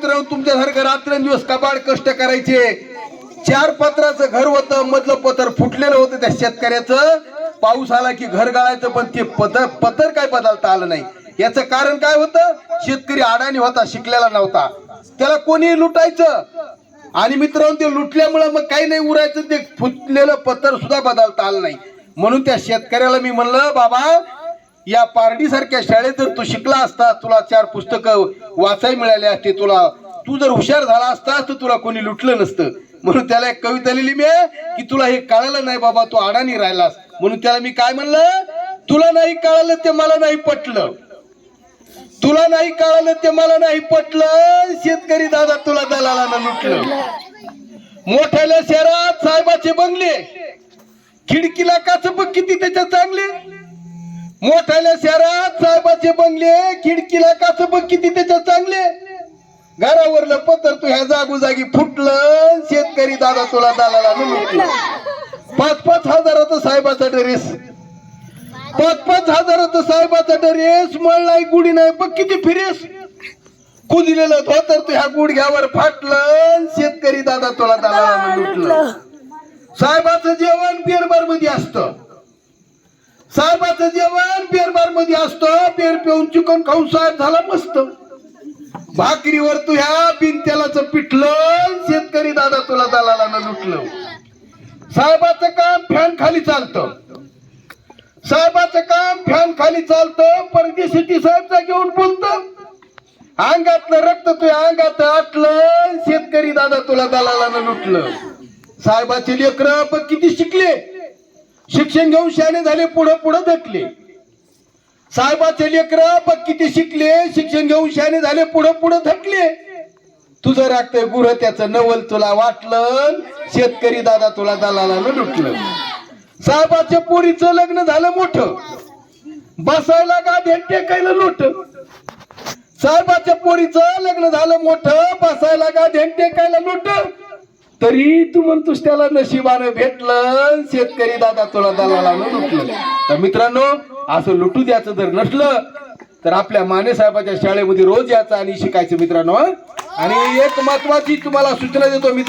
मित्रांनो तुमच्यासारखं रात्रंदिवस कबाड कष्ट करायचे. चार पत्राचं घर होतं मधलं पत्र फुटलेलं होतं त्या शेतकऱ्याचं. पाऊस आला की घर गाळायचं पण ते पत्र पत्र काय बदलता आलं नाही. याचं कारण काय होतं? शेतकरी अडाणी होता शिकलेला नव्हता. त्याला कोणी लुटायचं. आणि मित्रांनो ते लुटल्यामुळं मग काही नाही उरायचं ते फुटलेलं पत्र सुद्धा बदलता आलं नाही. म्हणून त्या शेतकऱ्याला मी म्हणलं बाबा या पारडीसारख्या शाळेत जर तू शिकला असता तुला चार पुस्तकं वाचाय मिळाली असते तुला तू जर हुशार झाला असतास तर तुला कोणी लुटलं नसतं. म्हणून त्याला एक कविता लिहिली मी की तुला हे कळालं नाही बाबा तू अडाणी राहिलास. म्हणून त्याला मी काय म्हणलं? तुला नाही कळालं ते मला नाही पटलं. तुला नाही कळालं ते मला नाही पटलं शेतकरी दादा तुला दलालानं लुटलं. मोठ्याल्या शहरात साहेबाचे बंगले खिडकीला काच बघ किती त्याच्यात चांगले मोठ्याल्या शहरात साहेबाचे बंगले खिडकीला काच बघ किती त्याच्यात चांगले. घरावरलं पत्र तू ह्या जागोजागी फुटलं शेतकरी दादा तुला दालाला पाच पाच हजाराचं साहेबाचा ड्रेस. पाच पाच हजाराचं साहेबाचा ड्रेस मळ नाही गुढी नाही बघ किती फिरेस. कुदिलेलं धोतर तू ह्या गुडघ्यावर फाटलं शेतकरी दादा तुला दालाला लुटलं साहेबाचं जेवण साहेबाचं जेवण बेरबारमध्ये असतं बेर पिऊन चिकन खाऊन साहेब झाला मस्त. भाकरीवर तू ह्या बिनतेलाच पिठलं शेतकरी दादा तुला दलालानं लुटलं. साहेबाचं काम फॅन खाली चालतं. साहेबाचं काम फॅन खाली चालतं परदेशी साहेबचा घेऊन बोलतं. अंगातलं रक्त तुझ्या अंगात आटलं शेतकरी दादा तुला दलालानं लुटलं. साहेबाचे लेकर पण किती शिकले. शिक्षण घेऊन शाणे झाले पुढं पुढं धकले. साहेबाचे लेकर बघ किती शिकले शिक्षण घेऊन शाणे झाले पुढं पुढं धकले. तुझं राखतंय गुरु त्याचं नवल तुला वाटलं शेतकरी दादा तुला दलालानं लुटलं. साहेबाच्या पोरीचं लग्न झालं मोठं. बसायला गादी टेकायला लोट. साहेबाच्या पोरीचं लग्न झालं मोठं बसायला गादी टेकायला लोट. तरी तू म्हणतोस त्याला नशिबानं भेटलं शेतकरी दादा तुला दलालानं लुटलं तर मित्रांनो असं लुटू द्यायचं जर नसलं तर आपल्या माने साहेबाच्या शाळेमध्ये रोज यायचं आणि शिकायचं मित्रांनो आणि एक महत्वाची तुम्हाला सूचना देतो मित्र